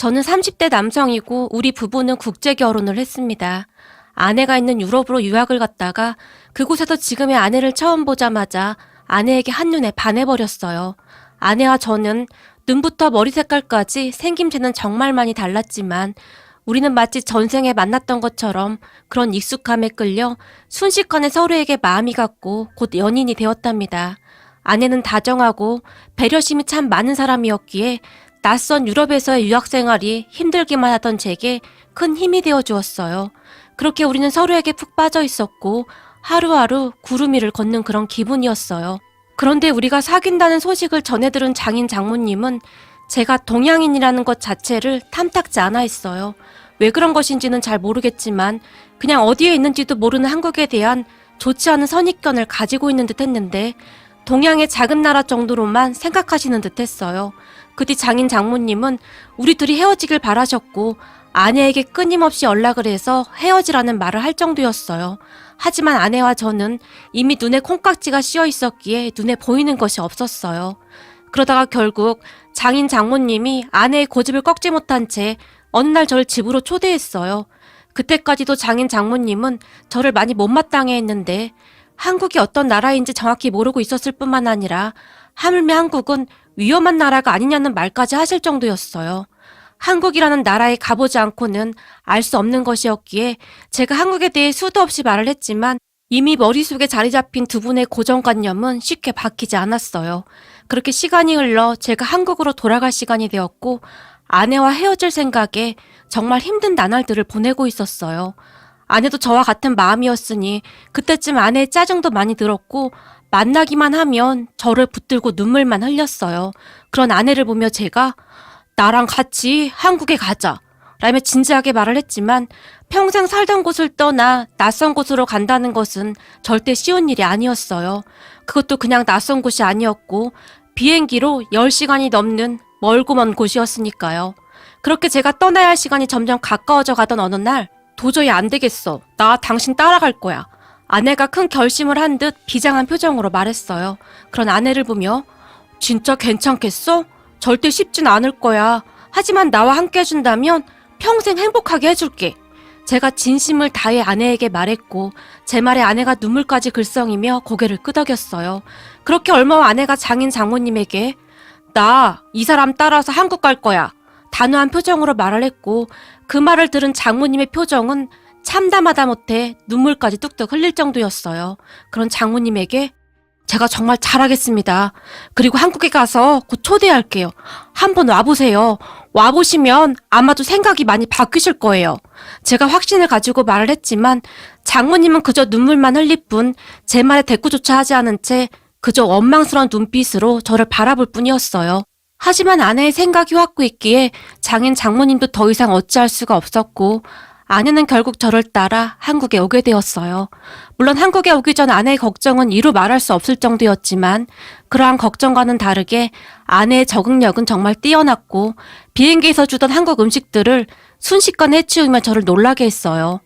저는 30대 남성이고 우리 부부는 국제 결혼을 했습니다. 아내가 있는 유럽으로 유학을 갔다가 그곳에서 지금의 아내를 처음 보자마자 아내에게 한눈에 반해버렸어요. 아내와 저는 눈부터 머리 색깔까지 생김새는 정말 많이 달랐지만 우리는 마치 전생에 만났던 것처럼 그런 익숙함에 끌려 순식간에 서로에게 마음이 갔고 곧 연인이 되었답니다. 아내는 다정하고 배려심이 참 많은 사람이었기에 낯선 유럽에서의 유학 생활이 힘들기만 하던 제게 큰 힘이 되어 주었어요. 그렇게 우리는 서로에게 푹 빠져 있었고 하루하루 구름 위를 걷는 그런 기분이었어요. 그런데 우리가 사귄다는 소식을 전해 들은 장인 장모님은 제가 동양인이라는 것 자체를 탐탁지 않아 했어요. 왜 그런 것인지는 잘 모르겠지만 그냥 어디에 있는지도 모르는 한국에 대한 좋지 않은 선입견을 가지고 있는 듯 했는데 동양의 작은 나라 정도로만 생각하시는 듯 했어요. 그 뒤 장인 장모님은 우리 둘이 헤어지길 바라셨고 아내에게 끊임없이 연락을 해서 헤어지라는 말을 할 정도였어요. 하지만 아내와 저는 이미 눈에 콩깍지가 씌어 있었기에 눈에 보이는 것이 없었어요. 그러다가 결국 장인 장모님이 아내의 고집을 꺾지 못한 채 어느 날 저를 집으로 초대했어요. 그때까지도 장인 장모님은 저를 많이 못마땅해 했는데 한국이 어떤 나라인지 정확히 모르고 있었을 뿐만 아니라 하물며 한국은 위험한 나라가 아니냐는 말까지 하실 정도였어요. 한국이라는 나라에 가보지 않고는 알 수 없는 것이었기에 제가 한국에 대해 수도 없이 말을 했지만 이미 머릿속에 자리 잡힌 두 분의 고정관념은 쉽게 바뀌지 않았어요. 그렇게 시간이 흘러 제가 한국으로 돌아갈 시간이 되었고 아내와 헤어질 생각에 정말 힘든 나날들을 보내고 있었어요. 아내도 저와 같은 마음이었으니 그때쯤 아내의 짜증도 많이 들었고 만나기만 하면 저를 붙들고 눈물만 흘렸어요. 그런 아내를 보며 제가 나랑 같이 한국에 가자. 라며 진지하게 말을 했지만 평생 살던 곳을 떠나 낯선 곳으로 간다는 것은 절대 쉬운 일이 아니었어요. 그것도 그냥 낯선 곳이 아니었고 비행기로 10시간이 넘는 멀고 먼 곳이었으니까요. 그렇게 제가 떠나야 할 시간이 점점 가까워져 가던 어느 날 도저히 안 되겠어. 나 당신 따라갈 거야. 아내가 큰 결심을 한 듯 비장한 표정으로 말했어요. 그런 아내를 보며 진짜 괜찮겠어? 절대 쉽진 않을 거야. 하지만 나와 함께 해준다면 평생 행복하게 해줄게. 제가 진심을 다해 아내에게 말했고 제 말에 아내가 눈물까지 글썽이며 고개를 끄덕였어요. 그렇게 얼마 후 아내가 장인 장모님에게 나 이 사람 따라서 한국 갈 거야. 단호한 표정으로 말을 했고 그 말을 들은 장모님의 표정은 참담하다 못해 눈물까지 뚝뚝 흘릴 정도였어요. 그런 장모님에게 제가 정말 잘하겠습니다. 그리고 한국에 가서 곧 초대할게요. 한번 와보세요. 와보시면 아마도 생각이 많이 바뀌실 거예요. 제가 확신을 가지고 말을 했지만 장모님은 그저 눈물만 흘릴 뿐 제 말에 대꾸조차 하지 않은 채 그저 원망스러운 눈빛으로 저를 바라볼 뿐이었어요. 하지만 아내의 생각이 확고했기에 장인 장모님도 더 이상 어찌할 수가 없었고 아내는 결국 저를 따라 한국에 오게 되었어요. 물론 한국에 오기 전 아내의 걱정은 이루 말할 수 없을 정도였지만 그러한 걱정과는 다르게 아내의 적응력은 정말 뛰어났고 비행기에서 주던 한국 음식들을 순식간에 해치우며 저를 놀라게 했어요.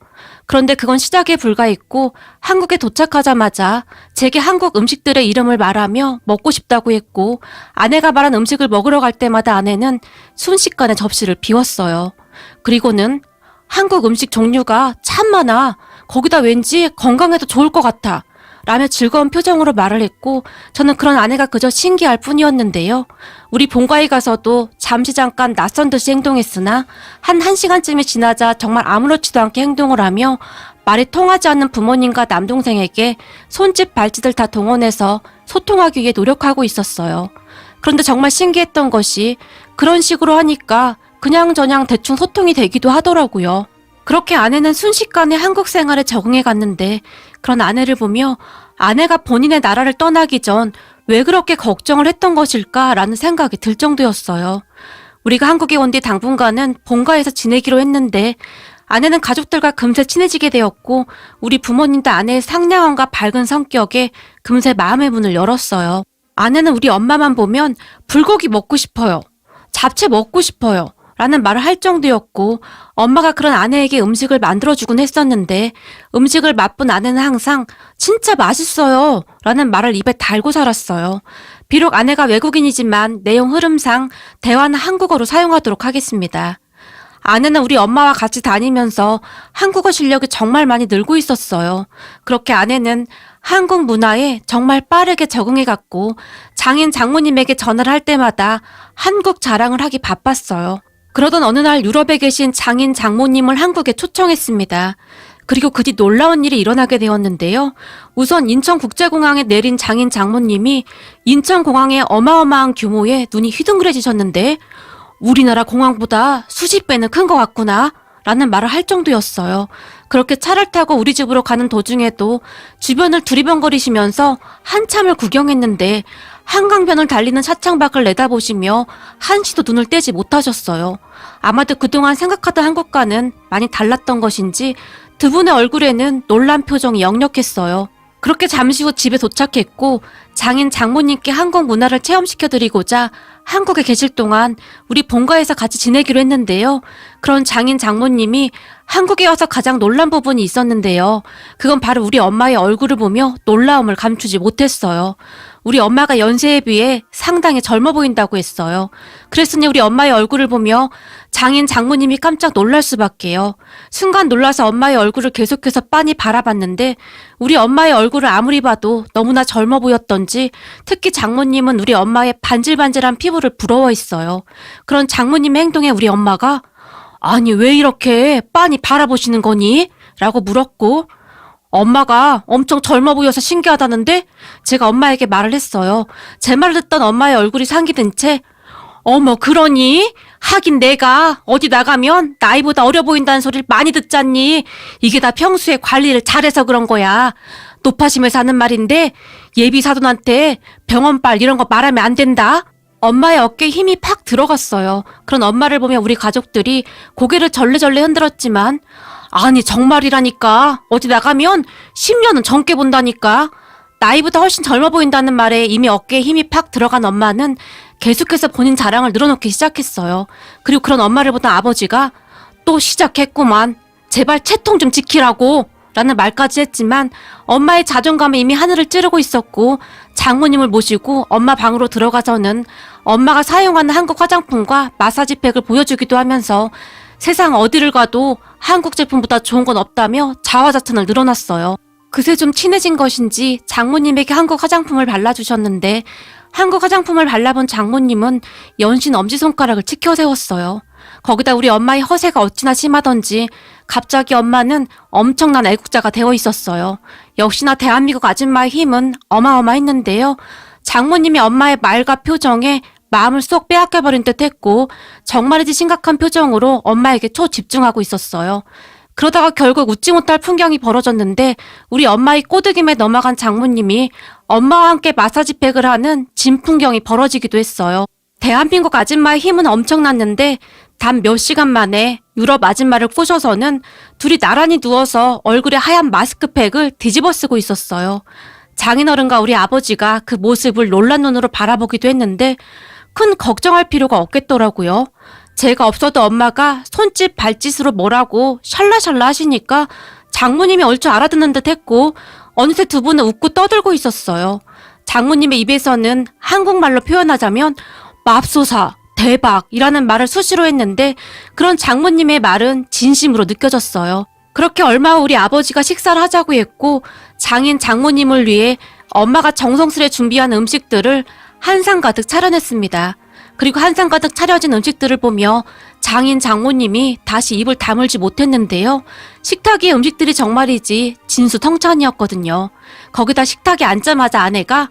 그런데 그건 시작에 불과했고 한국에 도착하자마자 제게 한국 음식들의 이름을 말하며 먹고 싶다고 했고 아내가 말한 음식을 먹으러 갈 때마다 아내는 순식간에 접시를 비웠어요. 그리고는 한국 음식 종류가 참 많아. 거기다 왠지 건강에도 좋을 것 같아. 라며 즐거운 표정으로 말을 했고 저는 그런 아내가 그저 신기할 뿐이었는데요. 우리 본가에 가서도 잠시 잠깐 낯선 듯이 행동했으나 한 1시간쯤이 지나자 정말 아무렇지도 않게 행동을 하며 말이 통하지 않는 부모님과 남동생에게 손짓 발짓을 다 동원해서 소통하기 위해 노력하고 있었어요. 그런데 정말 신기했던 것이 그런 식으로 하니까 그냥저냥 대충 소통이 되기도 하더라고요. 그렇게 아내는 순식간에 한국 생활에 적응해 갔는데 그런 아내를 보며 아내가 본인의 나라를 떠나기 전 왜 그렇게 걱정을 했던 것일까라는 생각이 들 정도였어요. 우리가 한국에 온 뒤 당분간은 본가에서 지내기로 했는데 아내는 가족들과 금세 친해지게 되었고 우리 부모님도 아내의 상냥함과 밝은 성격에 금세 마음의 문을 열었어요. 아내는 우리 엄마만 보면 불고기 먹고 싶어요. 잡채 먹고 싶어요. 라는 말을 할 정도였고 엄마가 그런 아내에게 음식을 만들어주곤 했었는데 음식을 맛본 아내는 항상 진짜 맛있어요 라는 말을 입에 달고 살았어요. 비록 아내가 외국인이지만 내용 흐름상 대화는 한국어로 사용하도록 하겠습니다. 아내는 우리 엄마와 같이 다니면서 한국어 실력이 정말 많이 늘고 있었어요. 그렇게 아내는 한국 문화에 정말 빠르게 적응해 갔고 장인 장모님에게 전화를 할 때마다 한국 자랑을 하기 바빴어요. 그러던 어느 날 유럽에 계신 장인 장모님을 한국에 초청했습니다. 그리고 그 뒤 놀라운 일이 일어나게 되었는데요. 우선 인천국제공항에 내린 장인 장모님이 인천공항의 어마어마한 규모의 눈이 휘둥그레지셨는데 우리나라 공항보다 수십 배는 큰 것 같구나. 라는 말을 할 정도였어요. 그렇게 차를 타고 우리 집으로 가는 도중에도 주변을 두리번거리시면서 한참을 구경했는데 한강변을 달리는 차창 밖을 내다보시며 한시도 눈을 떼지 못하셨어요. 아마도 그동안 생각하던 한국과는 많이 달랐던 것인지 두 분의 얼굴에는 놀란 표정이 역력했어요. 그렇게 잠시 후 집에 도착했고 장인 장모님께 한국 문화를 체험시켜드리고자 한국에 계실 동안 우리 본가에서 같이 지내기로 했는데요. 그런 장인 장모님이 한국에 와서 가장 놀란 부분이 있었는데요. 그건 바로 우리 엄마의 얼굴을 보며 놀라움을 감추지 못했어요. 우리 엄마가 연세에 비해 상당히 젊어 보인다고 했어요. 그랬으니 우리 엄마의 얼굴을 보며 장인 장모님이 깜짝 놀랄 수밖에요. 순간 놀라서 엄마의 얼굴을 계속해서 빤히 바라봤는데 우리 엄마의 얼굴을 아무리 봐도 너무나 젊어 보였던지 특히 장모님은 우리 엄마의 반질반질한 피부를 부러워했어요. 그런 장모님의 행동에 우리 엄마가 아니 왜 이렇게 빤히 바라보시는 거니? 라고 물었고 엄마가 엄청 젊어 보여서 신기하다는데 제가 엄마에게 말을 했어요. 제 말을 듣던 엄마의 얼굴이 상기된 채 어머 그러니? 하긴 내가 어디 나가면 나이보다 어려 보인다는 소리를 많이 듣잖니. 이게 다 평소에 관리를 잘해서 그런 거야. 높아심에서 하는 말인데 예비 사돈한테 병원빨 이런 거 말하면 안 된다. 엄마의 어깨에 힘이 팍 들어갔어요. 그런 엄마를 보며 우리 가족들이 고개를 절레절레 흔들었지만 아니 정말이라니까 어디 나가면 10년은 젊게 본다니까 나이보다 훨씬 젊어 보인다는 말에 이미 어깨에 힘이 팍 들어간 엄마는 계속해서 본인 자랑을 늘어놓기 시작했어요. 그리고 그런 엄마를 보던 아버지가 또 시작했구만. 제발 채통 좀 지키라고. 라는 말까지 했지만 엄마의 자존감이 이미 하늘을 찌르고 있었고 장모님을 모시고 엄마 방으로 들어가서는 엄마가 사용하는 한국 화장품과 마사지팩을 보여주기도 하면서 세상 어디를 가도 한국 제품보다 좋은 건 없다며 자화자찬을 늘어놨어요. 그새 좀 친해진 것인지 장모님에게 한국 화장품을 발라주셨는데 한국 화장품을 발라본 장모님은 연신 엄지손가락을 치켜 세웠어요. 거기다 우리 엄마의 허세가 어찌나 심하던지 갑자기 엄마는 엄청난 애국자가 되어 있었어요. 역시나 대한민국 아줌마의 힘은 어마어마했는데요. 장모님이 엄마의 말과 표정에 마음을 쏙 빼앗겨버린 듯 했고 정말이지 심각한 표정으로 엄마에게 초집중하고 있었어요. 그러다가 결국 웃지 못할 풍경이 벌어졌는데 우리 엄마의 꼬드김에 넘어간 장모님이 엄마와 함께 마사지팩을 하는 진 풍경이 벌어지기도 했어요. 대한민국 아줌마의 힘은 엄청났는데 단 몇 시간 만에 유럽 아줌마를 꼬셔서는 둘이 나란히 누워서 얼굴에 하얀 마스크팩을 뒤집어 쓰고 있었어요. 장인어른과 우리 아버지가 그 모습을 놀란 눈으로 바라보기도 했는데 큰 걱정할 필요가 없겠더라고요. 제가 없어도 엄마가 손짓 발짓으로 뭐라고 샬라샬라 하시니까 장모님이 얼추 알아듣는 듯 했고 어느새 두 분은 웃고 떠들고 있었어요. 장모님의 입에서는 한국말로 표현하자면 맙소사, 대박이라는 말을 수시로 했는데 그런 장모님의 말은 진심으로 느껴졌어요. 그렇게 얼마 후 우리 아버지가 식사를 하자고 했고 장인 장모님을 위해 엄마가 정성스레 준비한 음식들을 한상 가득 차려냈습니다. 그리고 한상 가득 차려진 음식들을 보며 장인 장모님이 다시 입을 다물지 못했는데요. 식탁 위의 음식들이 정말이지 진수성찬이었거든요. 거기다 식탁에 앉자마자 아내가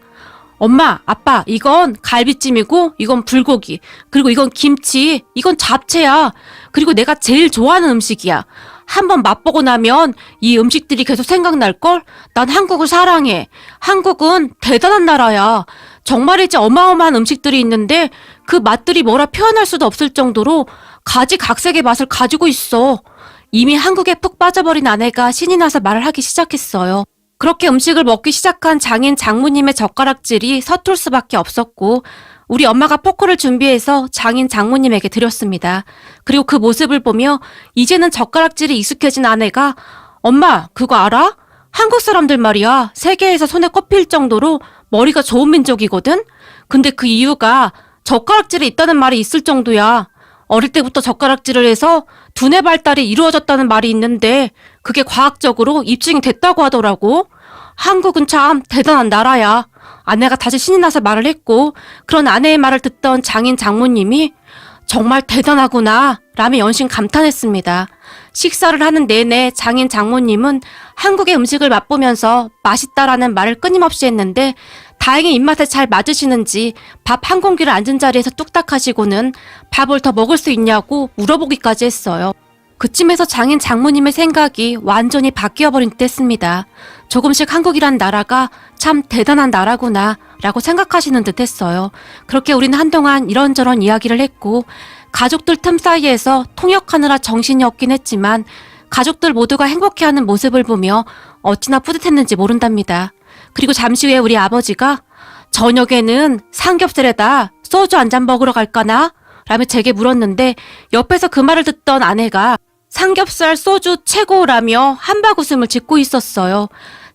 엄마, 아빠, 이건 갈비찜이고, 이건 불고기, 그리고 이건 김치, 이건 잡채야. 그리고 내가 제일 좋아하는 음식이야. 한번 맛보고 나면 이 음식들이 계속 생각날걸? 난 한국을 사랑해. 한국은 대단한 나라야. 정말이지 어마어마한 음식들이 있는데 그 맛들이 뭐라 표현할 수도 없을 정도로 가지각색의 맛을 가지고 있어. 이미 한국에 푹 빠져버린 아내가 신이 나서 말을 하기 시작했어요. 그렇게 음식을 먹기 시작한 장인 장모님의 젓가락질이 서툴 수밖에 없었고 우리 엄마가 포크를 준비해서 장인 장모님에게 드렸습니다. 그리고 그 모습을 보며 이제는 젓가락질이 익숙해진 아내가 엄마 그거 알아? 한국 사람들 말이야 세계에서 손에 꼽힐 정도로 머리가 좋은 민족이거든? 근데 그 이유가 젓가락질이 있다는 말이 있을 정도야. 어릴 때부터 젓가락질을 해서 두뇌 발달이 이루어졌다는 말이 있는데 그게 과학적으로 입증이 됐다고 하더라고. 한국은 참 대단한 나라야. 아내가 다시 신이 나서 말을 했고 그런 아내의 말을 듣던 장인 장모님이 정말 대단하구나 라며 연신 감탄했습니다. 식사를 하는 내내 장인 장모님은 한국의 음식을 맛보면서 맛있다라는 말을 끊임없이 했는데 다행히 입맛에 잘 맞으시는지 밥 한 공기를 앉은 자리에서 뚝딱 하시고는 밥을 더 먹을 수 있냐고 물어보기까지 했어요. 그쯤에서 장인 장모님의 생각이 완전히 바뀌어버린 듯 했습니다. 조금씩 한국이란 나라가 참 대단한 나라구나 라고 생각하시는 듯 했어요. 그렇게 우리는 한동안 이런저런 이야기를 했고 가족들 틈 사이에서 통역하느라 정신이 없긴 했지만 가족들 모두가 행복해하는 모습을 보며 어찌나 뿌듯했는지 모른답니다. 그리고 잠시 후에 우리 아버지가 저녁에는 삼겹살에다 소주 한 잔 먹으러 갈까나? 라며 제게 물었는데 옆에서 그 말을 듣던 아내가 삼겹살 소주 최고라며 한박 웃음을 짓고 있었어요.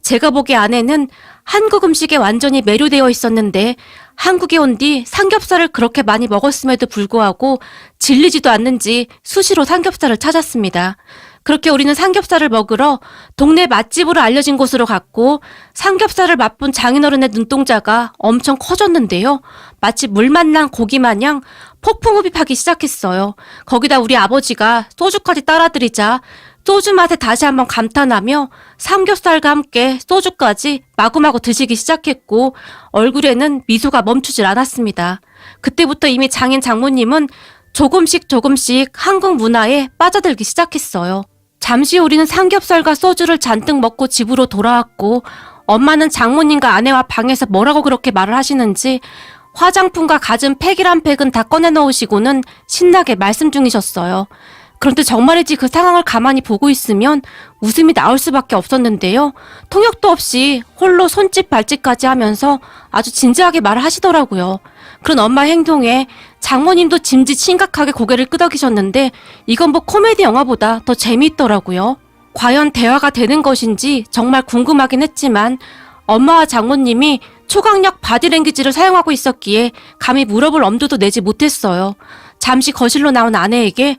제가 보기에 아내는 한국 음식에 완전히 매료되어 있었는데 한국에 온 뒤 삼겹살을 그렇게 많이 먹었음에도 불구하고 질리지도 않는지 수시로 삼겹살을 찾았습니다. 그렇게 우리는 삼겹살을 먹으러 동네 맛집으로 알려진 곳으로 갔고 삼겹살을 맛본 장인어른의 눈동자가 엄청 커졌는데요. 마치 물 만난 고기 마냥 폭풍 흡입하기 시작했어요. 거기다 우리 아버지가 소주까지 따라드리자 소주 맛에 다시 한번 감탄하며 삼겹살과 함께 소주까지 마구마구 드시기 시작했고 얼굴에는 미소가 멈추질 않았습니다. 그때부터 이미 장인 장모님은 조금씩 조금씩 한국 문화에 빠져들기 시작했어요. 잠시 우리는 삼겹살과 소주를 잔뜩 먹고 집으로 돌아왔고 엄마는 장모님과 아내와 방에서 뭐라고 그렇게 말을 하시는지 화장품과 갖은 팩이란 팩은 다 꺼내 넣으시고는 신나게 말씀 중이셨어요. 그런데 정말이지 그 상황을 가만히 보고 있으면 웃음이 나올 수밖에 없었는데요. 통역도 없이 홀로 손짓 발짓까지 하면서 아주 진지하게 말을 하시더라고요. 그런 엄마 행동에 장모님도 짐짓 심각하게 고개를 끄덕이셨는데 이건 뭐 코미디 영화보다 더 재미있더라고요. 과연 대화가 되는 것인지 정말 궁금하긴 했지만 엄마와 장모님이 초강력 바디랭귀지를 사용하고 있었기에 감히 물어볼 엄두도 내지 못했어요. 잠시 거실로 나온 아내에게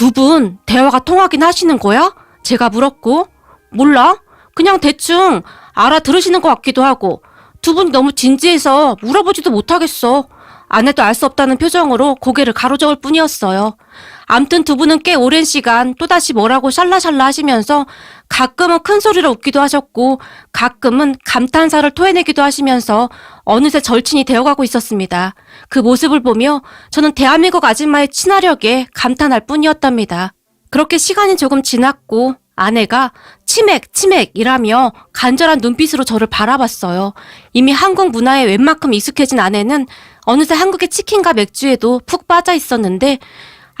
두 분 대화가 통하긴 하시는 거야? 제가 물었고 몰라? 그냥 대충 알아들으시는 것 같기도 하고 두분 너무 진지해서 물어보지도 못하겠어. 아내도 알 수 없다는 표정으로 고개를 가로저을 뿐이었어요. 암튼 두 분은 꽤 오랜 시간 또다시 뭐라고 샬라샬라 하시면서 가끔은 큰 소리로 웃기도 하셨고 가끔은 감탄사를 토해내기도 하시면서 어느새 절친이 되어가고 있었습니다. 그 모습을 보며 저는 대한민국 아줌마의 친화력에 감탄할 뿐이었답니다. 그렇게 시간이 조금 지났고 아내가 치맥, 치맥이라며 간절한 눈빛으로 저를 바라봤어요. 이미 한국 문화에 웬만큼 익숙해진 아내는 어느새 한국의 치킨과 맥주에도 푹 빠져 있었는데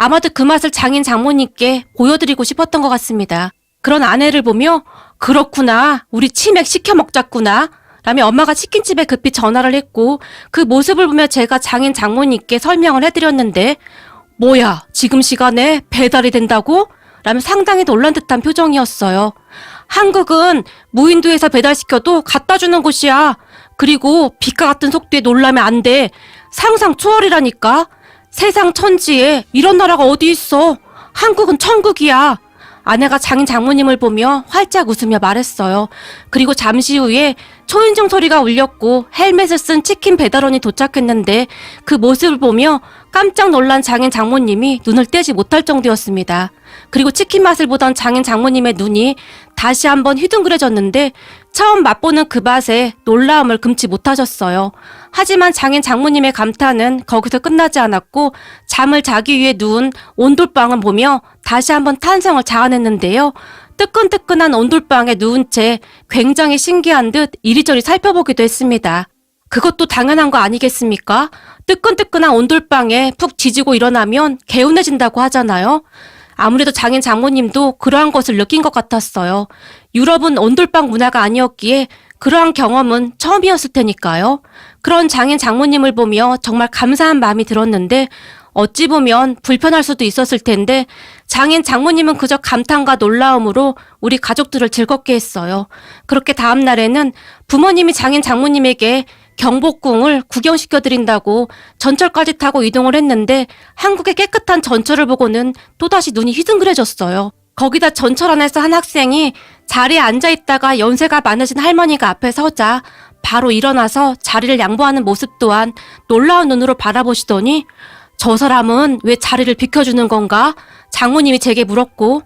아마도 그 맛을 장인 장모님께 보여드리고 싶었던 것 같습니다. 그런 아내를 보며 그렇구나, 우리 치맥 시켜 먹자꾸나. 라며 엄마가 치킨집에 급히 전화를 했고 그 모습을 보며 제가 장인 장모님께 설명을 해드렸는데 뭐야, 지금 시간에 배달이 된다고? 라며 상당히 놀란 듯한 표정이었어요. 한국은 무인도에서 배달시켜도 갖다 주는 곳이야. 그리고 빛과 같은 속도에 놀라면 안 돼. 상상 초월이라니까. 세상 천지에 이런 나라가 어디 있어. 한국은 천국이야. 아내가 장인 장모님을 보며 활짝 웃으며 말했어요. 그리고 잠시 후에 초인종 소리가 울렸고 헬멧을 쓴 치킨 배달원이 도착했는데 그 모습을 보며 깜짝 놀란 장인 장모님이 눈을 떼지 못할 정도였습니다. 그리고 치킨 맛을 보던 장인 장모님의 눈이 다시 한번 휘둥그레졌는데 처음 맛보는 그 맛에 놀라움을 금치 못하셨어요. 하지만 장인 장모님의 감탄은 거기서 끝나지 않았고 잠을 자기 위해 누운 온돌방을 보며 다시 한번 탄성을 자아냈는데요. 뜨끈뜨끈한 온돌방에 누운 채 굉장히 신기한 듯 이리저리 살펴보기도 했습니다. 그것도 당연한 거 아니겠습니까? 뜨끈뜨끈한 온돌방에 푹 지지고 일어나면 개운해진다고 하잖아요. 아무래도 장인 장모님도 그러한 것을 느낀 것 같았어요. 유럽은 온돌방 문화가 아니었기에 그러한 경험은 처음이었을 테니까요. 그런 장인 장모님을 보며 정말 감사한 마음이 들었는데 어찌 보면 불편할 수도 있었을 텐데 장인 장모님은 그저 감탄과 놀라움으로 우리 가족들을 즐겁게 했어요. 그렇게 다음 날에는 부모님이 장인 장모님에게 경복궁을 구경시켜 드린다고 전철까지 타고 이동을 했는데 한국의 깨끗한 전철을 보고는 또다시 눈이 휘둥그레졌어요. 거기다 전철 안에서 한 학생이 자리에 앉아 있다가 연세가 많으신 할머니가 앞에 서자 바로 일어나서 자리를 양보하는 모습 또한 놀라운 눈으로 바라보시더니 저 사람은 왜 자리를 비켜주는 건가? 장모님이 제게 물었고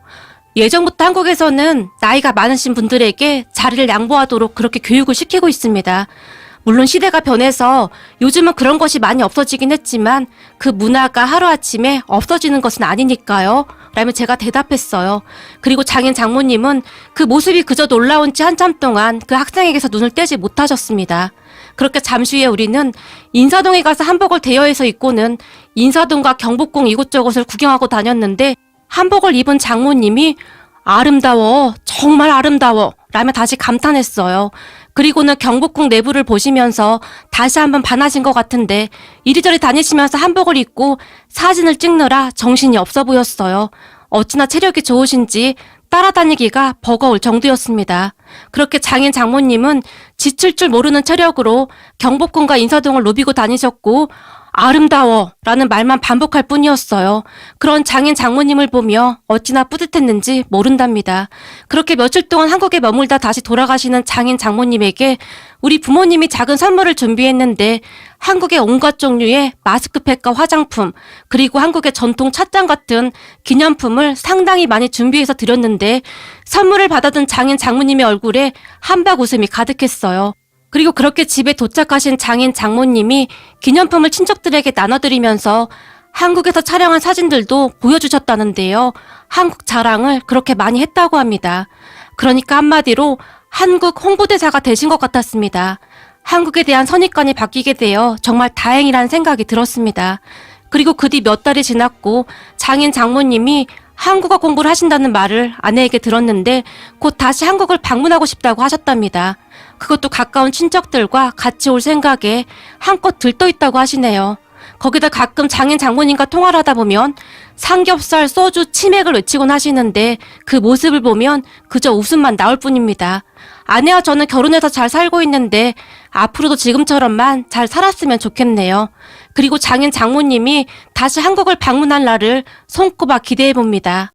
예전부터 한국에서는 나이가 많으신 분들에게 자리를 양보하도록 그렇게 교육을 시키고 있습니다. 물론 시대가 변해서 요즘은 그런 것이 많이 없어지긴 했지만 그 문화가 하루아침에 없어지는 것은 아니니까요. 라며 제가 대답했어요. 그리고 장인 장모님은 그 모습이 그저 놀라운 지 한참 동안 그 학생에게서 눈을 떼지 못하셨습니다. 그렇게 잠시 후에 우리는 인사동에 가서 한복을 대여해서 입고는 인사동과 경복궁 이곳저곳을 구경하고 다녔는데 한복을 입은 장모님이 아름다워, 정말 아름다워, 라며 다시 감탄했어요. 그리고는 경복궁 내부를 보시면서 다시 한번 반하신 것 같은데 이리저리 다니시면서 한복을 입고 사진을 찍느라 정신이 없어 보였어요. 어찌나 체력이 좋으신지 따라다니기가 버거울 정도였습니다. 그렇게 장인 장모님은 지칠 줄 모르는 체력으로 경복궁과 인사동을 누비고 다니셨고 아름다워 라는 말만 반복할 뿐이었어요. 그런 장인 장모님을 보며 어찌나 뿌듯했는지 모른답니다. 그렇게 며칠 동안 한국에 머물다 다시 돌아가시는 장인 장모님에게 우리 부모님이 작은 선물을 준비했는데 한국의 온갖 종류의 마스크팩과 화장품 그리고 한국의 전통 찻잔 같은 기념품을 상당히 많이 준비해서 드렸는데 선물을 받아든 장인 장모님의 얼굴에 한박 웃음이 가득했어요. 그리고 그렇게 집에 도착하신 장인 장모님이 기념품을 친척들에게 나눠드리면서 한국에서 촬영한 사진들도 보여주셨다는데요. 한국 자랑을 그렇게 많이 했다고 합니다. 그러니까 한마디로 한국 홍보대사가 되신 것 같았습니다. 한국에 대한 선입관이 바뀌게 되어 정말 다행이라는 생각이 들었습니다. 그리고 그 뒤 몇 달이 지났고 장인 장모님이 한국어 공부를 하신다는 말을 아내에게 들었는데 곧 다시 한국을 방문하고 싶다고 하셨답니다. 그것도 가까운 친척들과 같이 올 생각에 한껏 들떠 있다고 하시네요. 거기다 가끔 장인 장모님과 통화를 하다 보면 삼겹살, 소주, 치맥을 외치곤 하시는데 그 모습을 보면 그저 웃음만 나올 뿐입니다. 아내와 저는 결혼해서 잘 살고 있는데 앞으로도 지금처럼만 잘 살았으면 좋겠네요. 그리고 장인 장모님이 다시 한국을 방문할 날을 손꼽아 기대해 봅니다.